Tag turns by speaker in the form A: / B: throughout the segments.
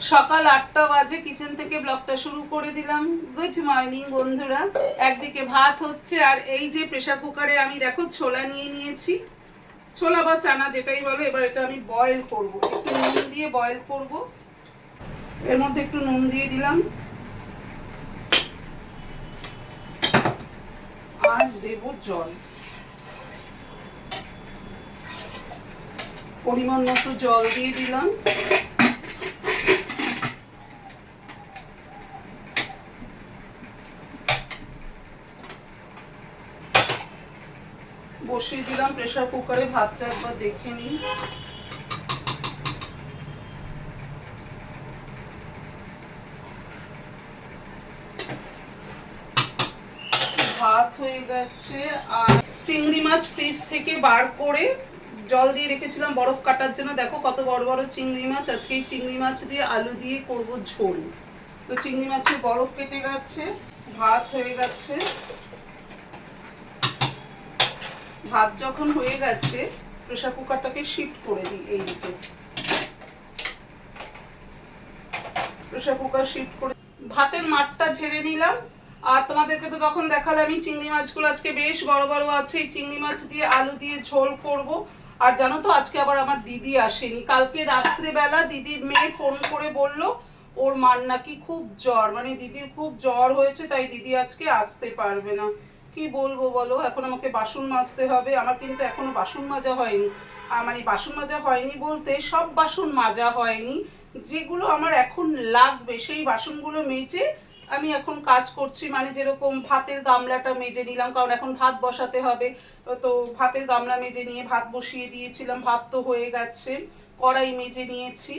A: সকাল আটটা বাজে কিচেন থেকে ব্লগটা শুরু করে দিলাম। গুড মর্নিং বন্ধুরা। একদিকে ভাত হচ্ছে আর এই যে প্রেসার কুকারে আমি দেখো ছোলা নিয়ে নিয়েছি। ছোলা বা চানা যেটাই বলো, এবার এটা আমি বয়েল করব। একটু নুন দিয়ে বয়েল করব। এর মধ্যে একটু নুন দিয়ে দিলাম। আর দেব জল। পরিমাণ মতো জল দিয়ে দিলাম। বসিয়ে দিলাম প্রেসার কুকারে ভাতটা একবার দেখে নিই ভাত হয়ে গেছে, আর চিংড়ি মাছ ফ্রিজ থেকে বার করে জল দিয়ে রেখেছিলাম বরফ কাটার জন্য। দেখো কত বড় বড় চিংড়ি মাছ, আজকে এই চিংড়ি মাছ দিয়ে আলু দিয়ে করব ঝোল। তো চিংড়ি মাছের বরফ কেটে গেছে, ভাত হয়ে গেছে। ভাত যখন হয়ে গেছে প্রেসার কুকারটাকে শিফট করে দিই এই দিকে প্রেসার কুকার শিফট করে ভাতের মাঠটা ঝেড়ে নিলাম। আর তোমাদেরকে তো তখন দেখালে আমি চিংড়ি মাছগুলো আজকে বেশ বড় বড় আছে। চিংড়ি মাছ দিয়ে আলু দিয়ে ঝোল করব। আর জানো তো, আজকে আবার আমার দিদি আসেনি। কালকে রাত্রেবেলা দিদির মেয়ে ফোন করে বলল, ওর মার নাকি খুব জ্বর। মানে দিদির খুব জ্বর হয়েছে, তাই দিদি আজকে আসতে পারবে না। কি বলব বলো? এখন আমাকে বাসন মাজতে হবে। আমার কিন্তু এখনও বাসন মাজা হয়নি। মানে বাসন মাজা হয়নি বলতে সব বাসন মাজা হয়নি। যেগুলো আমার এখন লাগবে, সেই বাসনগুলো মেজে আমি এখন কাজ করছি। মানে যেরকম ভাতের গামলাটা মেজে নিলাম, কারণ এখন ভাত বসাতে হবে। তো ভাতের গামলা মেজে নিয়ে ভাত বসিয়ে দিয়েছিলাম, ভাত তো হয়ে গেছে। কড়াই মেজে নিয়েছি।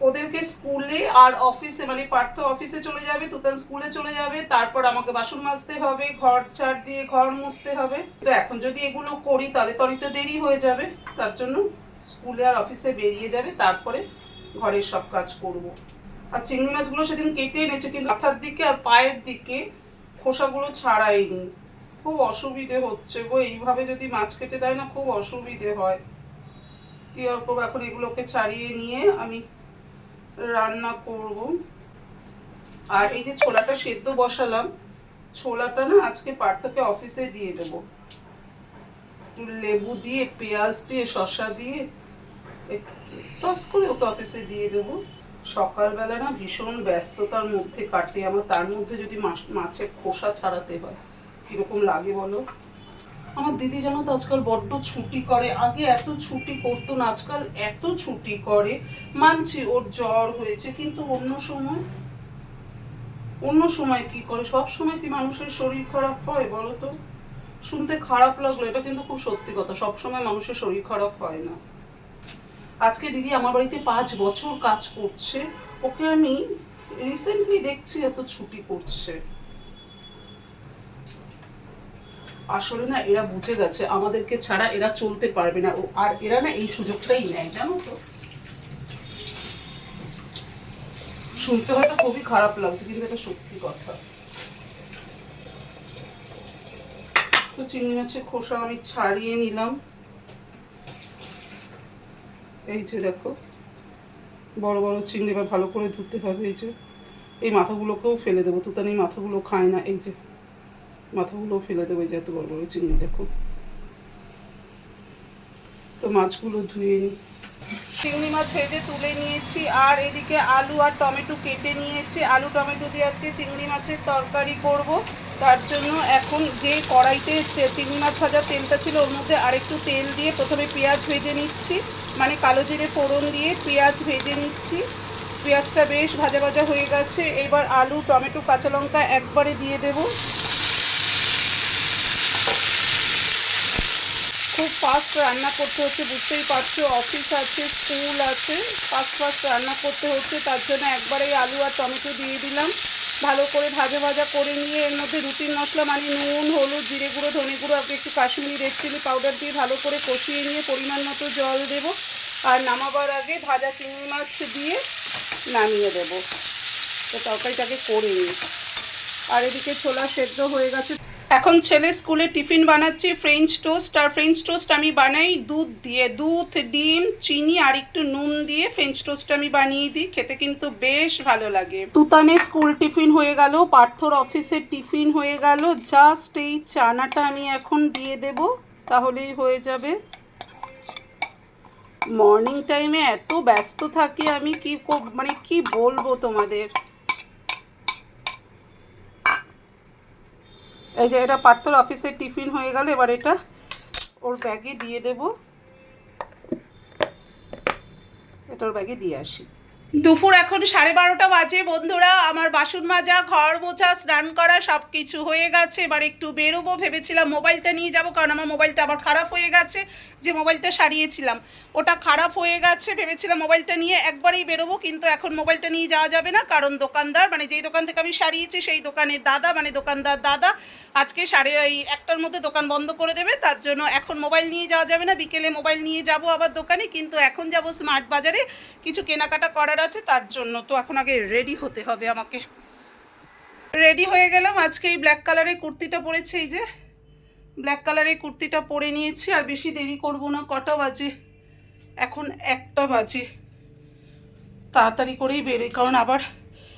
A: ওদেরকে স্কুলে আর অফিসে মানে পার্থ অফিসে চলে যাবে, তুতান স্কুলে চলে যাবে, তারপর আমাকে বাসন মাজতে হবে, ঘর চার দিয়ে ঘর মুছতে হবে। তো এখন যদি এগুলো করি, তাহলে তো অনেকটা দেরি হয়ে যাবে। তার জন্য স্কুলে আর অফিসে বেরিয়ে যাবে, তারপরে ঘরের সব কাজ করব। আর চিংড়ি মাছগুলো সেদিন কেটে এনেছে, কিন্তু মাথার দিকে আর পায়ের দিকে খোসাগুলো ছাড়াইনি। খুব অসুবিধে হচ্ছে গো, এইভাবে যদি মাছ কেটে দেয় না, খুব অসুবিধে হয়। কি অল্প এখন এগুলোকে ছাড়িয়ে নিয়ে আমি রান্না করব। আর এই যে ছোলাটা সেদ্ধ বসালাম, ছোলাটা না আজকে পার্থকে অফিসে দিয়ে দেবো। লেবু দিয়ে, পেঁয়াজ দিয়ে, শসা দিয়ে টস করে ওকে অফিসে দিয়ে দেবো। সকালবেলা না ভীষণ ব্যস্ততার মধ্যে কাটে, আমার তার মধ্যে যদি মাছ- মাছের খোসা ছাড়াতে হয়, কীরকম লাগে বলো? আমার দিদি জানো তো আজকাল বড্ড ছুটি করে, আগে এত ছুটি করতো না, আজকাল এত ছুটি করে। মানছি ওর জ্বর হয়েছে, কিন্তু অন্য সময় অন্য সময় কি করে? সব সময় কি মানুষের শরীর খারাপ হয় বলো তো? শুনতে খারাপ লাগল, এটা কিন্তু খুব সত্যি কথা, সব সময় মানুষের শরীর খারাপ হয় না। আজকে দিদি আমার বাড়িতে পাঁচ বছর কাজ করছে, ওকে আমি রিসেন্টলি দেখছি এত ছুটি করছে। আসলে না এরা বুঝে গেছে, আমাদেরকে ছাড়া এরা চলতে পারবে না। আর এরা না এই সুযোগটাই নেয়, জানো তো? শুনতে হয়তো খুবই খারাপ লাগছে, কিন্তু এটা সত্যি কথা। তো চিংড়ি মাছের খোসা আমি ছাড়িয়ে নিলাম। এই যে দেখো, বড় বড় চিংড়ি বা ভালো করে ধুতে হবে, এই যে। এই মাথাগুলোকেও ফেলে দেবো, তুতান এই মাথাগুলো খায় না, এই যে। মাথাগুলো ফেলে দেবো এই যে এত বড় বড় চিংড়ি দেখো। তো মাছগুলো ধুয়ে নিই চিংড়ি মাছ ভেজে তুলে নিয়েছি, আর এদিকে আলু আর টমেটো কেটে নিয়েছি। আলু টমেটো দিয়ে আজকে চিংড়ি মাছের তরকারি করব। তার জন্য এখন যে কড়াইতে চিংড়ি মাছ ভাজার তেলটা ছিল, ওর মধ্যে আরেকটু তেল দিয়ে প্রথমে পেঁয়াজ ভেজে নিচ্ছি মানে কালো জিরে ফোড়ন দিয়ে পেঁয়াজ ভেজে নিচ্ছি। পেঁয়াজটা বেশ ভাজা ভাজা হয়ে গেছে। এবার আলু, টমেটো, কাঁচা লঙ্কা একবারে দিয়ে দেবো। খুব ফাস্ট রান্না করতে হচ্ছে, বুঝতেই পারছ। অফিস আছে স্কুল আছে ফাস্ট ফাস্ট রান্না করতে হচ্ছে। তার জন্য একবারে এই আলু আর টমেটো দিয়ে দিলাম। ভালো করে ভাজা ভাজা করে নিয়ে এর মধ্যে রুটির মশলা মানে নুন, হলুদ, জিরে গুঁড়ো, ধনে গুঁড়ো, আর একটু কাশ্মীরি রেড চিলি পাউডার দিয়ে ভালো করে কষিয়ে নিয়ে পরিমাণ মতো জল দেবো। আর নামাবার আগে ভাজা চিংড়ি মাছ দিয়ে নামিয়ে দেবো। তো তরকারিটাকে করে নিই। আর এদিকে ছোলা সেদ্ধ হয়ে গেছে। এখন ছেলে স্কুলে টিফিন বানাচ্ছি ফ্রেঞ্চ টোস্ট আর ফ্রেঞ্চ টোস্ট আমি বানাই, দুধ দিয়ে, দুধ, ডিম, চিনি, আর একটু নুন দিয়ে ফ্রেঞ্চ টোস্ট আমি বানিয়ে দিই, খেতে কিন্তু বেশ ভালো লাগে। তুতানে স্কুল টিফিন হয়ে গেল, পার্থর অফিসের টিফিন হয়ে গেল জাস্ট এই চানাটা আমি এখন দিয়ে দেব, তাহলেই হয়ে যাবে। মর্নিং টাইমে এত ব্যস্ত থাকি আমি, কি মানে কি বলব তোমাদের? এই যে এটা পার্থর অফিসের টিফিন হয়ে গেল, এবার এটা ওর ব্যাগে দিয়ে দেব। এটা ওর ব্যাগে দিয়ে আসি। দুপুর এখন সাড়ে বারোটা বাজে বন্ধুরা, আমার বাসন মাজা, ঘর মোছা, স্নান করা সব কিছু হয়ে গেছে। এবার একটু বেরোবো, ভেবেছিলাম মোবাইলটা নিয়ে যাব, কারণ আমার মোবাইলটা আবার খারাপ হয়ে গেছে। যে মোবাইলটা সারিয়েছিলাম। ওটা খারাপ হয়ে গেছে, ভেবেছিলাম মোবাইলটা নিয়ে একবারেই বেরোবো, কিন্তু এখন মোবাইলটা নিয়ে যাওয়া যাবে না, কারণ দোকানদার মানে যেই দোকান থেকে আমি সারিয়েছি সেই দোকানের দাদা মানে দোকানদার দাদা, আজকে সাড়ে এই একটার মধ্যে দোকান বন্ধ করে দেবে, তার জন্য এখন মোবাইল নিয়ে যাওয়া যাবে না, বিকেলে মোবাইল নিয়ে যাব আবার দোকানে, কিন্তু এখন যাব স্মার্ট বাজারে, কিছু কেনাকাটা করার আছে, তার জন্য তো এখন আগে রেডি হতে হবে আমাকে। রেডি হয়ে গেলাম, আজকে এই ব্ল্যাক কালারের কুর্তিটা পরেছে, এই যে। ব্ল্যাক কালারের কুর্তিটা পরে নিয়েছি, আর বেশি দেরি করব না, কটা বাজে? এখন একটা বাজে। তাড়াতাড়ি করেই বেরোই, কারণ আবার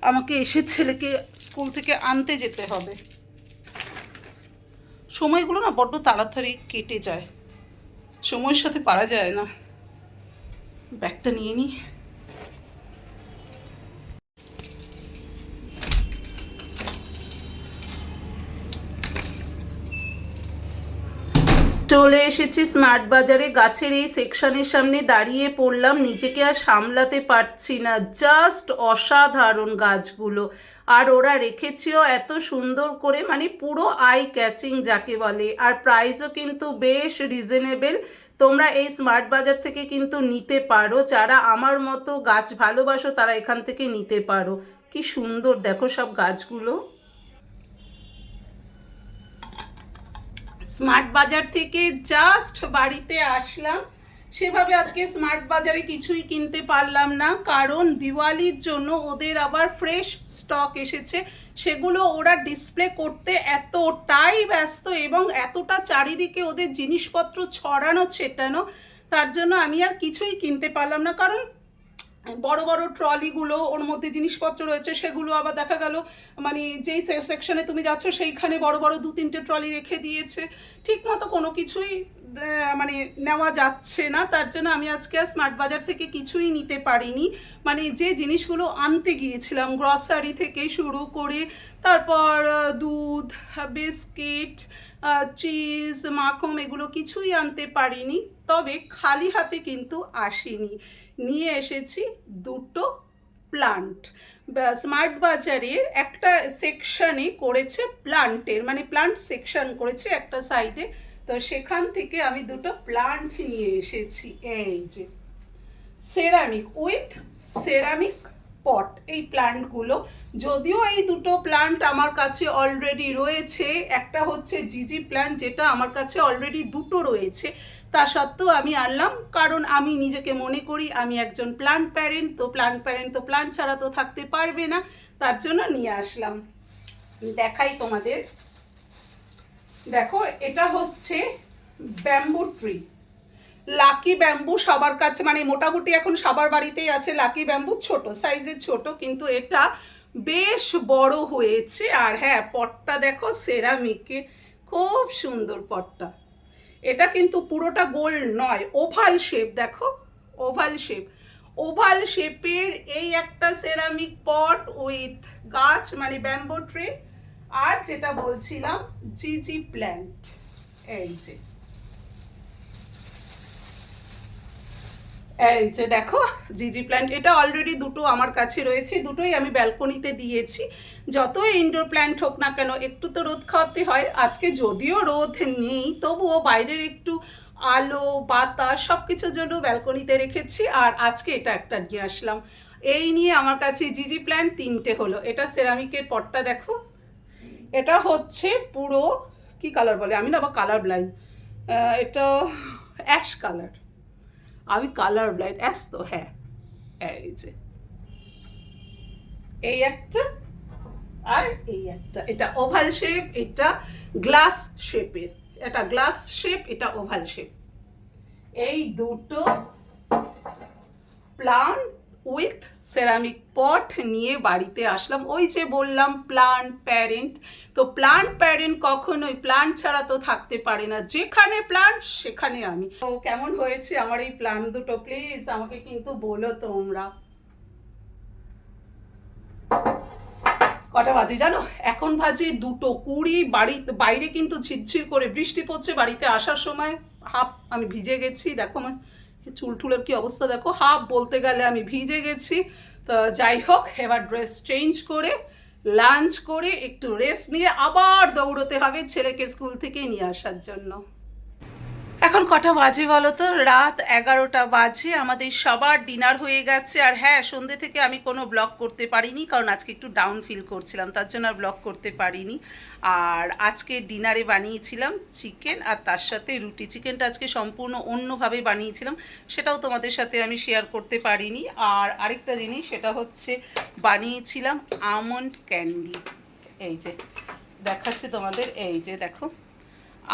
A: আমাকে এসে ছেলেকে স্কুল থেকে আনতে যেতে হবে। সময়গুলো না বড্ড তাড়াতাড়ি কেটে যায়। সময়ের সাথে পারা যায় না। ব্যাগটা নিয়ে নিই চলে এসেছি স্মার্ট বাজারে। গাছের এই সেকশনের সামনে দাঁড়িয়ে পড়লাম। নিজেকে আর সামলাতে পারছি না। জাস্ট অসাধারণ গাছগুলো। আর ওরা রেখেছেও এত সুন্দর করে মানে পুরো আই ক্যাচিং যাকে বলে। আর প্রাইসও কিন্তু বেশ রিজনেবল তোমরা এই স্মার্ট বাজার থেকে কিন্তু নিতে পারো। যারা আমার মতো গাছ ভালোবাসো, তারা এখান থেকে নিতে পারো। কি সুন্দর। দেখো সব গাছগুলো। স্মার্ট বাজার থেকে জাস্ট বাড়িতে আসলাম। সেভাবে আজকে স্মার্ট বাজারে কিছুই কিনতে পারলাম না, কারণ দিওয়ালির জন্য ওদের আবার ফ্রেশ স্টক এসেছে। সেগুলো ওরা ডিসপ্লে করতে এতটাই ব্যস্ত এবং এতটা চারিদিকে ওদের জিনিসপত্র ছড়ানো, ছেটানো, তার জন্য আমি আর কিছুই কিনতে পারলাম না। কারণ বড় বড় ট্রলিগুলো ওর মধ্যে জিনিসপত্র রয়েছে, সেগুলো আবার দেখা গেল মানে যেই সেকশনে তুমি যাচ্ছ, সেইখানে বড় বড় দু তিনটে ট্রলি রেখে দিয়েছে। ঠিক মতো কোনো কিছুই মানে নেওয়া যাচ্ছে না, তার জন্য আমি আজকে আর স্মার্ট বাজার থেকে কিছুই নিতে পারিনি। মানে যে জিনিসগুলো আনতে গিয়েছিলাম গ্রসারি থেকে শুরু করে, তারপর দুধ বিস্কিট চিজ মাখন এগুলো কিছুই আনতে পারিনি, তবে খালি হাতে কিন্তু আসিনি। নিয়ে এসেছি দুটো প্লান্ট স্মার্ট বাজারের একটা সেকশানে করেছে প্লান্টের মানে প্লান্ট সেকশন করেছে একটা সাইডে তো সেখান থেকে আমি দুটো প্লান্ট নিয়ে এসেছি, এই যে। সেরামিক উইথ সেরামিক পট এই প্ল্যান্টগুলো যদিও এই দুটো প্ল্যান্ট আমার কাছে অলরেডি রয়েছে, একটা হচ্ছে জিজি প্ল্যান্ট যেটা আমার কাছে অলরেডি দুটো রয়েছে। তা সত্ত্বেও আমি আনলাম, কারণ আমি নিজেকে মনে করি আমি একজন প্লান্ট প্যারেন্ট তো প্লান্ট প্যারেন্ট তো প্লান্ট ছাড়া তো থাকতে পারবে না, তার জন্য নিয়ে আসলাম। দেখাই তোমাদের। দেখো, এটা হচ্ছে ব্যাম্বু ট্রি লাকি ব্যাম্বু সবার কাছে মানে মোটামুটি এখন সবার বাড়িতেই আছে লাকি ব্যাম্বু ছোট সাইজের ছোট, কিন্তু এটা বেশ বড় হয়েছে। আর হ্যাঁ পটটা দেখো সেরামিকে খুব সুন্দর পটটা। এটা কিন্তু পুরোটা গোল নয় ওভাল শেপ দেখো ওভাল শেপ ওভাল শেপের এই একটা সেরামিক পট উইথ গাছ মানে ব্যাম্বো ট্রে আর যেটা বলছিলাম জিজি প্ল্যান্ট এই যে। এই যে দেখো জিজি প্ল্যান্ট এটা অলরেডি দুটো আমার কাছে রয়েছে, দুটোই আমি ব্যালকনিতে দিয়েছি। যত ইনডোর প্ল্যান্ট হোক না কেন, একটু তো রোদ খাওয়াতে হয়। আজকে যদিও রোদ নেই, তবুও বাইরের একটু আলো, বাতাস সব কিছুর জন্য ব্যালকনিতে রেখেছি, আর আজকে এটা একটা নিয়ে আসলাম। এই নিয়ে আমার কাছে জিজি প্ল্যান্ট তিনটে হলো। এটা সেরামিকের পটটা দেখো। এটা হচ্ছে পুরো, কি কালার বলে? আমি না আবার কালার ব্লাইন্ড এটা অ্যাশ কালার আমি কালার ব্লাইন্ড অ্যাস তো হ্যাঁ। এই যে। এই একটা আর এই একটা। এটা ওভাল শেপ এটা গ্লাস শেপের এটা গ্লাস শেপ এটা ওভাল শেপ এই দুটো প্লান্ট উইথ সেরামিক পট নিয়ে বাড়িতে আসলাম। ওই যে বললাম প্লান্ট প্যারেন্ট তো প্লান্ট প্যারেন্ট কখনোই প্লান্ট ছাড়া তো থাকতে পারে না। যেখানে প্লান্ট সেখানে আমি। তো কেমন হয়েছে আমার এই প্লান্ট দুটো? প্লিজ আমাকে কিন্তু বলো তোমরা। কটা বাজে জানো? এখন বাজে দুটো কুড়ি। বাড়ি, বাইরে কিন্তু ঝিরঝির করে বৃষ্টি পড়ছে বাড়িতে আসার সময়। হাফ, আমি ভিজে গেছি। দেখো আমার চুল টুলের কি অবস্থা দেখো? হাফ বলতে গেলে আমি ভিজে গেছি। তো যাই হোক, এবার ড্রেস চেঞ্জ করে লাঞ্চ করে, একটু রেস্ট নিয়ে আবার দৌড়তে হবে ছেলেকে স্কুল থেকে নিয়ে আসার জন্য। এখন কটা বাজে বলো তো? রাত এগারোটা বাজে, আমাদের সবার ডিনার হয়ে গেছে। আর হ্যাঁ সন্ধ্যে থেকে আমি কোনো ব্লগ করতে পারিনি, কারণ আজকে একটু ডাউন ফিল করছিলাম, তার জন্য আর ব্লগ করতে পারিনি। আর আজকে ডিনারে বানিয়েছিলাম চিকেন আর তার সাথে রুটি। চিকেনটা আজকে সম্পূর্ণ অন্যভাবে বানিয়েছিলাম, সেটাও তোমাদের সাথে আমি শেয়ার করতে পারিনি। আর আরেকটা জিনিস, সেটা হচ্ছে বানিয়েছিলাম আমন্ড ক্যান্ডি এই যে, দেখাচ্ছে তোমাদের, এই যে দেখো।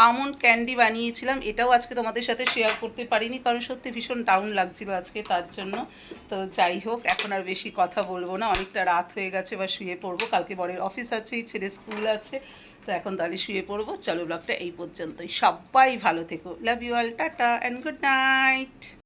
A: আমন্ড ক্যান্ডি বানিয়েছিলাম, এটাও আজকে তোমাদের সাথে শেয়ার করতে পারিনি, কারণ সত্যি ভীষণ ডাউন লাগছিল আজকে তার জন্য। তো যাই হোক, এখন আর বেশি কথা বলব না, অনেকটা রাত হয়ে গেছে বা শুয়ে পড়ব, কালকে বরের অফিস আছে ছেলে স্কুল আছে, তো এখন তাহলে শুয়ে পড়ব। চলো ব্লগটা এই পর্যন্তই। সবাই ভালো থেকো। Love you all tata and good night